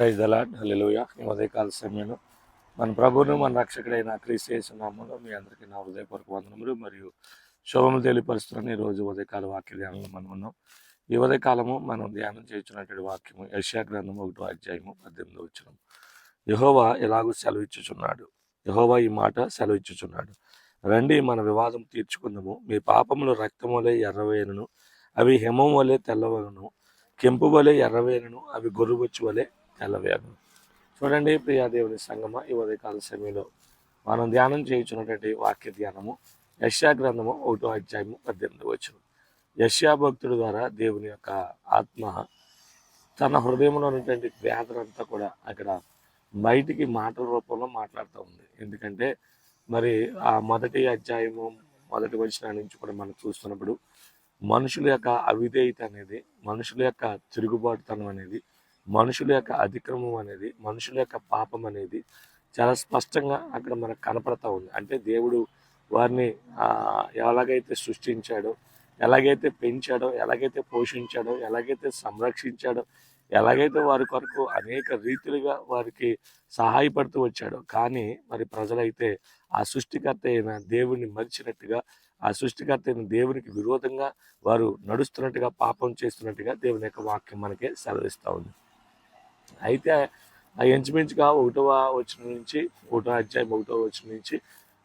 Praise the Lord హల్లెలూయ. ఈ ఉదయకాల సమయంలో మన ప్రభువును మన రక్షకుడైన క్రీస్తు నామంలో మీ అందరికీ నా హృదయపూర్వక వందనములు మరియు శుభములు తెలియపరుస్తున్న ఈ రోజు ఉదయకాల వాక్య ధ్యానంలో మనం ఉన్నాం. ఈ ఉదయకాలము మనం ధ్యానం చేస్తున్నటువంటి వాక్యము యశా గ్రంథము ఒకటో అధ్యాయము పద్దెనిమిది వచ్చిన యహోవా ఎలాగూ సెలవిచ్చుచున్నాడు? యహోవా ఈ మాట సెలవిచ్చుచున్నాడు. రండి మన వివాదం తీర్చుకుందాము. మీ పాపములు రక్తం వలె ఎర్రవేనును అవి హిమం వలె తెల్లవలను కెంపు వలె ఎర్రవేనును అవి గొర్రుబొచ్చు వలె తెల్లవేగం చూడండి ప్రియాదేవుని సంగమ ఈ ఉదయకాల సమయంలో మనం ధ్యానం చేయించున్నటువంటి వాక్య ధ్యానము యశ్యా గ్రంథము ఒకటో అధ్యాయము పద్దెనిమిది వచ్చిన యశ్యా భక్తుడి ద్వారా దేవుని యొక్క ఆత్మ తన హృదయంలో ఉన్నటువంటి వేదనంతా కూడా అక్కడ బయటికి మాటల రూపంలో మాట్లాడుతూ ఉంది. ఎందుకంటే మరి ఆ మొదటి అధ్యాయము మొదటి వచ్చిన నుంచి కూడా మనం చూస్తున్నప్పుడు మనుషుల యొక్క అవిధేయత అనేది మనుషుల యొక్క తిరుగుబాటుతనం అనేది మనుషుల యొక్క అతిక్రమం అనేది మనుషుల యొక్క పాపం అనేది చాలా స్పష్టంగా అక్కడ మనకు కనపడతా ఉంది. అంటే దేవుడు వారిని ఎలాగైతే సృష్టించాడో ఎలాగైతే పెంచాడో ఎలాగైతే పోషించాడో ఎలాగైతే సంరక్షించాడో ఎలాగైతే వారి కొరకు అనేక రీతిలుగా వారికి సహాయపడుతూ వచ్చాడో కానీ మరి ప్రజలైతే ఆ సృష్టికర్త అయిన దేవుడిని మరిచినట్టుగా ఆ సృష్టికర్త అయిన దేవునికి విరోధంగా వారు నడుస్తున్నట్టుగా పాపం చేస్తున్నట్టుగా దేవుని యొక్క వాక్యం మనకి సెలవిస్తూ ఉంది. అయితే ఆ ఇంచుమించుగా ఒకటవ వచ్చిన నుంచి ఒకటో అధ్యాయం ఒకటో వచ్చిన నుంచి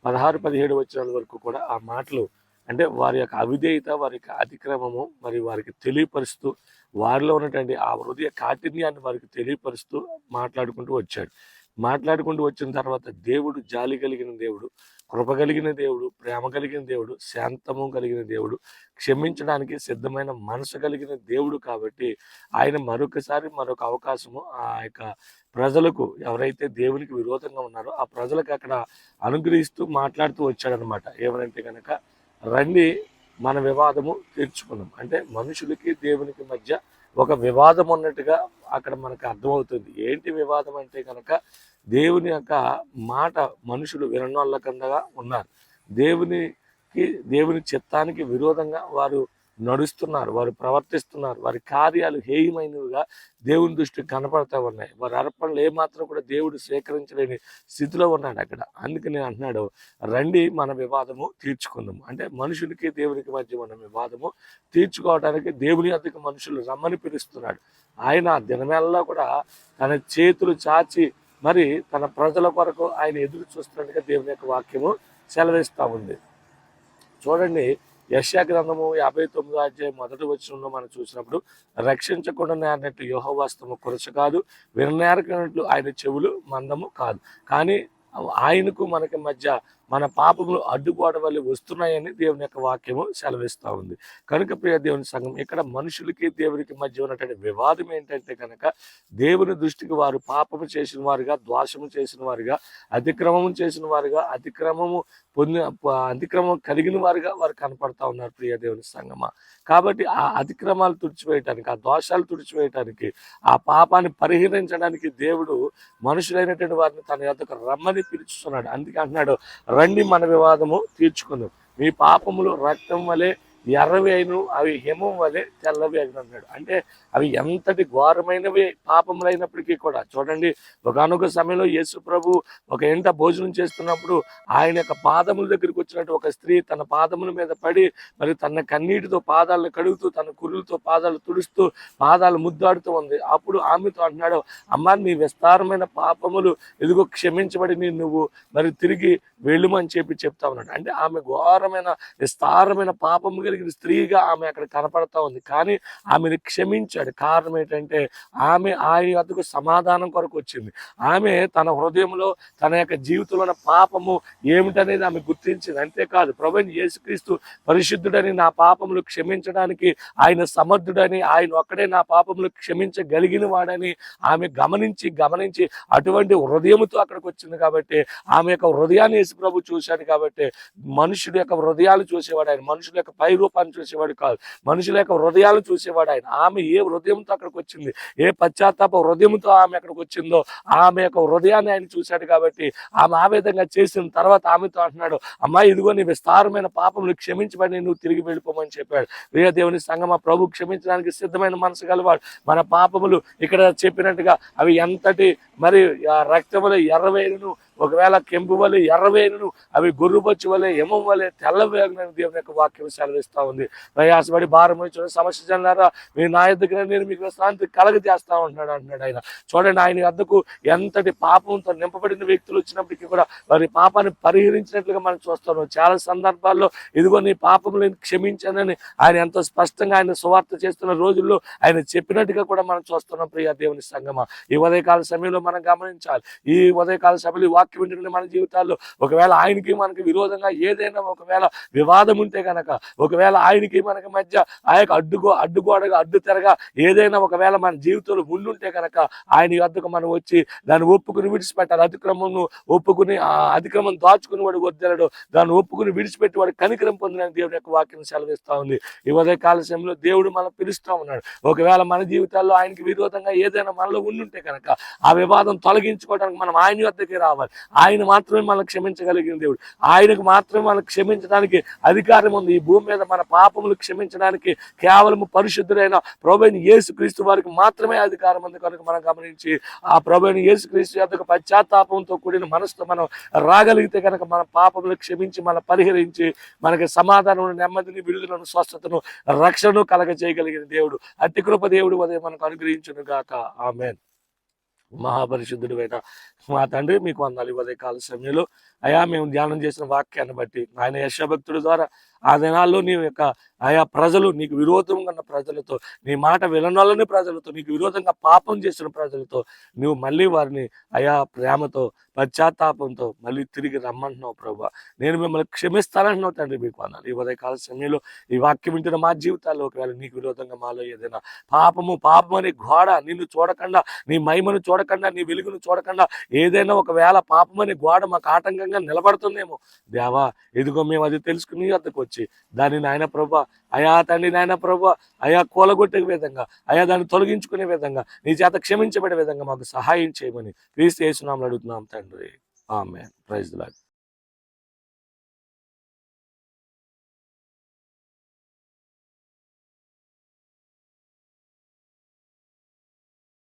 పదహారు పదిహేడు వచ్చినాల వరకు కూడా ఆ మాటలు అంటే వారి యొక్క అవిధేయత వారి యొక్క అతిక్రమము మరి వారికి తెలియపరుస్తూ వారిలో ఉన్నటువంటి ఆ హృదయ కాఠిన్యాన్ని వారికి తెలియపరుస్తూ మాట్లాడుకుంటూ వచ్చాడు. మాట్లాడుకుంటూ వచ్చిన తర్వాత దేవుడు జాలి కలిగిన దేవుడు కృప కలిగిన దేవుడు ప్రేమ కలిగిన దేవుడు శాంతము కలిగిన దేవుడు క్షమించడానికి సిద్ధమైన మనసు కలిగిన దేవుడు కాబట్టి ఆయన మరొకసారి మరొక అవకాశము ఆ యొక్క ప్రజలకు ఎవరైతే దేవునికి విరోధంగా ఉన్నారో ఆ ప్రజలకు అక్కడ అనుగ్రహిస్తూ మాట్లాడుతూ వచ్చాడనమాట ఏమనంటే కనుక రండి మన వివాదము తీర్చుకున్నాం అంటే మనుషులకి దేవునికి మధ్య ఒక వివాదం ఉన్నట్టుగా అక్కడ మనకు అర్థమవుతుంది. ఏంటి వివాదం అంటే కనుక దేవుని యొక్క మాట మనుషులు వినోళ్ళకండగా ఉన్నారు. దేవునికి దేవుని చిత్తానికి విరోధంగా వారు నడుస్తున్నారు వారు ప్రవర్తిస్తున్నారు వారి కార్యాలు హేయమైనవిగా దేవుని దృష్టికి కనపడతా ఉన్నాయి. వారి అర్పణలు ఏమాత్రం కూడా దేవుడు స్వీకరించలేని స్థితిలో ఉన్నాడు అక్కడ. అందుకని అంటున్నాడు రండి మన వివాదము తీర్చుకుందాము. అంటే మనుషులకి దేవునికి మధ్య ఉన్న వివాదము తీర్చుకోవడానికి దేవుని వద్దకు మనుషులు రమ్మని పిలుస్తున్నాడు. ఆయన దినమెల్లా కూడా తన చేతులు చాచి మరి తన ప్రజల కొరకు ఆయన ఎదురు చూస్తున్నట్టుగా దేవుని యొక్క వాక్యము సెలవిస్తూ ఉంది. చూడండి యశా గ్రంథము యాభై తొమ్మిదో అధ్యాయం మొదటి వచనంలో మనం చూసినప్పుడు రక్షించకుండా నేరినట్లు యోహవాస్తము కొరచ కాదు విననేరకనట్లు ఆయన చెవులు మందము కాదు. కానీ ఆయనకు మనకి మధ్య మన పాపములు అడ్డుకోవడం వల్ల వస్తున్నాయని దేవుని యొక్క వాక్యము సెలవిస్తూ ఉంది. కనుక ప్రియ దేవుని సంఘం ఇక్కడ మనుషులకి దేవునికి మధ్య ఉన్నటువంటి వివాదం ఏంటంటే కనుక దేవుని దృష్టికి వారు పాపము చేసిన వారుగా ద్వాసము చేసిన వారుగా అతిక్రమము చేసిన వారుగా అతిక్రమము పొంది అతిక్రమం కలిగిన వారుగా వారు కనపడతా ఉన్నారు ప్రియ దేవుని సంగమ కాబట్టి ఆ అతిక్రమాలు తుడిచివేయటానికి ఆ దోషాలు తుడిచివేయటానికి ఆ పాపాన్ని పరిహరించడానికి దేవుడు మనుషులైనటువంటి వారిని తన యొక్క రమ్మని పిలుచుతున్నాడు. అందుకే అంటున్నాడు రండి మన వివాదము తీర్చుకుందాం. మీ పాపములు రక్తం వలె ఎర్రవి అయిను అవి హిమం వలె తెల్లవి అయిన అన్నాడు. అంటే అవి ఎంతటి ఘోరమైనవి పాపములైనప్పటికీ కూడా. చూడండి ఒకనొక సమయంలో యేసు ప్రభు ఒక ఇంట భోజనం చేస్తున్నప్పుడు ఆయన యొక్క పాదముల దగ్గరికి వచ్చినట్టు ఒక స్త్రీ తన పాదముల మీద పడి మరి తన కన్నీటితో పాదాలను కడుగుతూ తన కురులతో పాదాలు తుడుస్తూ పాదాలు ముద్దాడుతూ ఉంది. అప్పుడు ఆమెతో అంటున్నాడు అమ్మ నీ విస్తారమైన పాపములు ఎదుగో క్షమించబడి నీ నువ్వు మరి తిరిగి వెళ్ళుమని చెప్పి చెప్తా ఉన్నాడు. అంటే ఆమె ఘోరమైన విస్తారమైన పాపము కలిగిన స్త్రీగా ఆమె అక్కడ కనపడతా ఉంది. కానీ ఆమెను క్షమించాడు. కారణం ఏంటంటే ఆమె ఆయన వద్దకు సమాధానం కొరకు వచ్చింది. ఆమె తన హృదయంలో తన యొక్క జీవితంలో పాపము ఏమిటనేది ఆమె గుర్తించింది. అంతేకాదు ప్రభు యేసుక్రీస్తు పరిశుద్ధుడని నా పాపములు క్షమించడానికి ఆయన సమర్థుడని ఆయన ఒక్కడే నా పాపములు క్షమించగలిగిన వాడని ఆమె గమనించి గమనించి అటువంటి హృదయముతో అక్కడికి వచ్చింది కాబట్టి ఆమె యొక్క హృదయాన్ని యేసు ప్రభు చూశాడు కాబట్టి మనుషుడు యొక్క హృదయాలు చూసేవాడు ఆయన. మనుషుల యొక్క పైరు రూపాన్ని చూసేవాడు కాదు. మనుషుల యొక్క హృదయాలు చూసేవాడు ఆయన. ఆమె ఏ హృదయంతో అక్కడికి వచ్చింది? ఏ పశ్చాత్తాప హృదయంతో ఆమె అక్కడికి వచ్చిందో ఆమె యొక్క హృదయాన్ని ఆయన చూశాడు కాబట్టి ఆమె ఆ విధంగా చేసిన తర్వాత ఆమెతో అంటున్నాడు అమ్మాయి ఇదిగో నీ విస్తారమైన పాపములు క్షమించబడి నువ్వు తిరిగి వెళ్ళిపోమని చెప్పాడు. ప్రియ దేవుని సంగమ ప్రభు క్షమించడానికి సిద్ధమైన మనసు గలవాడు. మన పాపములు ఇక్కడ చెప్పినట్టుగా అవి ఎంతటి మరి ఆ రక్తములు ఎర్రవేరును ఒకవేళ కెంపు వలె ఎర్రవేరును అవి గొర్రుబొచ్చు వలె ఎమం వలె తెల్లవేగనని దేవుని యొక్క వాక్యం సెలవిస్తా ఉంది. ప్రయాసపడి భారం వచ్చిన సమస్య చెందారా మీ నా దగ్గర నేను మీకు శాంతి కలగజేస్తా ఉంటున్నాడు అంటున్నాడు ఆయన. చూడండి ఆయన వద్దకు ఎంతటి పాపంతో నింపబడిన వ్యక్తులు వచ్చినప్పటికీ కూడా వారి పాపాన్ని పరిహరించినట్లుగా మనం చూస్తాము చాలా సందర్భాల్లో ఇదిగో నీ పాపం నేను క్షమించానని ఆయన ఎంతో స్పష్టంగా ఆయన సువార్త చేస్తున్న రోజుల్లో ఆయన చెప్పినట్టుగా కూడా మనం చూస్తున్నాం ప్రియ దేవుని సంగమ. ఈ ఉదయకాల సమయంలో మనం గమనించాలి. ఈ ఉదయకాల సభలు వాక్యం మన జీవితాల్లో. ఒకవేళ ఆయనకి మనకి విరోధంగా ఏదైనా ఒకవేళ వివాదం ఉంటే కనుక ఒకవేళ ఆయనకి మనకి మధ్య ఆ యొక్క అడ్డుగో అడ్డుగోడగా అడ్డు తెరగా ఏదైనా ఒకవేళ మన జీవితంలో ఉండుంటే కనుక ఆయన వద్దకు మనం వచ్చి దాన్ని ఒప్పుకుని విడిచిపెట్టాలి. అతిక్రమం ఒప్పుకుని ఆ అతిక్రమం దాచుకుని వాడు వద్దలడు దాన్ని ఒప్పుకుని విడిచిపెట్టి వాడు కనికరం పొందిన దేవుడి యొక్క వాక్యం సెలవిస్తా ఉంది. ఈ ఉదయ కాల సమయంలో దేవుడు మనం పిలుస్తూ ఉన్నాడు. ఒకవేళ మన జీవితాల్లో ఆయనకి విరోధంగా ఏదైనా మనలో ఉండుంటే కనుక ఆ వివాదం తొలగించుకోవడానికి మనం ఆయన వద్దకి రావాలి. ఆయన మాత్రమే మనం క్షమించగలిగిన దేవుడు. ఆయనకు మాత్రమే మనం క్షమించడానికి అధికారం ఉంది. ఈ భూమి మీద మన పాపములు క్షమించడానికి కేవలం పరిశుద్ధులైన ప్రభుని యేసు క్రీస్తు వారికి మాత్రమే అధికారం ఉంది కనుక మనం గమనించి ఆ ప్రభుని యేసు క్రీస్తు యొక్క పశ్చాత్తాపంతో కూడిన మనసుతో మనం రాగలిగితే కనుక మన పాపములు క్షమించి మన పరిహరించి మనకి సమాధానం నెమ్మదిని విడుదలను స్వస్థతను రక్షణను కలగ చేయగలిగిన దేవుడు. అతి కృప దేవుడు ఉదయం మనకు అనుగ్రహించును గాక ఆమెన్. మహాపరిశుద్ధుడు అయిన మా తండ్రి మీకు అందాలి ఇవ్వదే కాల సమయంలో. అయా మేము ధ్యానం చేసిన వాక్యాన్ని బట్టి ఆయన యశభక్తుడి ద్వారా ఆ దినాల్లో నీ యొక్క ఆయా ప్రజలు నీకు విరోధంగా ఉన్న ప్రజలతో నీ మాట వినలని ప్రజలతో నీకు విరోధంగా పాపం చేసిన ప్రజలతో నువ్వు మళ్ళీ వారిని అయా ప్రేమతో పశ్చాత్తాపంతో మళ్ళీ తిరిగి రమ్మంటున్నావు ప్రభా. నేను మిమ్మల్ని క్షమిస్తానంటున్నావు తండ్రి మీకు అన్నాను ఈ ఉదయకాల సమయంలో ఈ వాక్యం వింటున్న మా జీవితాల్లో ఒకవేళ నీకు విరోధంగా మాలో ఏదైనా పాపము పాపం అనే గోడ నిన్ను చూడకుండా నీ మహిమను చూడకుండా నీ వెలుగును చూడకుండా ఏదైనా ఒకవేళ పాపం అనే గోడ మాకు ఆటంకంగా నిలబడుతుందేమో. దేవా ఇదిగో మేము అది తెలుసుకుని నీ వద్దకు వచ్చి దాన్ని నాయన ప్రభా అయా తండ్రి నాయన ప్రభా అయా కూలగొట్టే విధంగా అయా దాన్ని తొలగించుకునే విధంగా నీ చేత క్షమించబడే విధంగా మాకు సహాయం చేయమని క్రీస్తు యేసునామని అడుగుతున్నాం తండ్రి. ఆమె ప్రైజ్ లాడ్.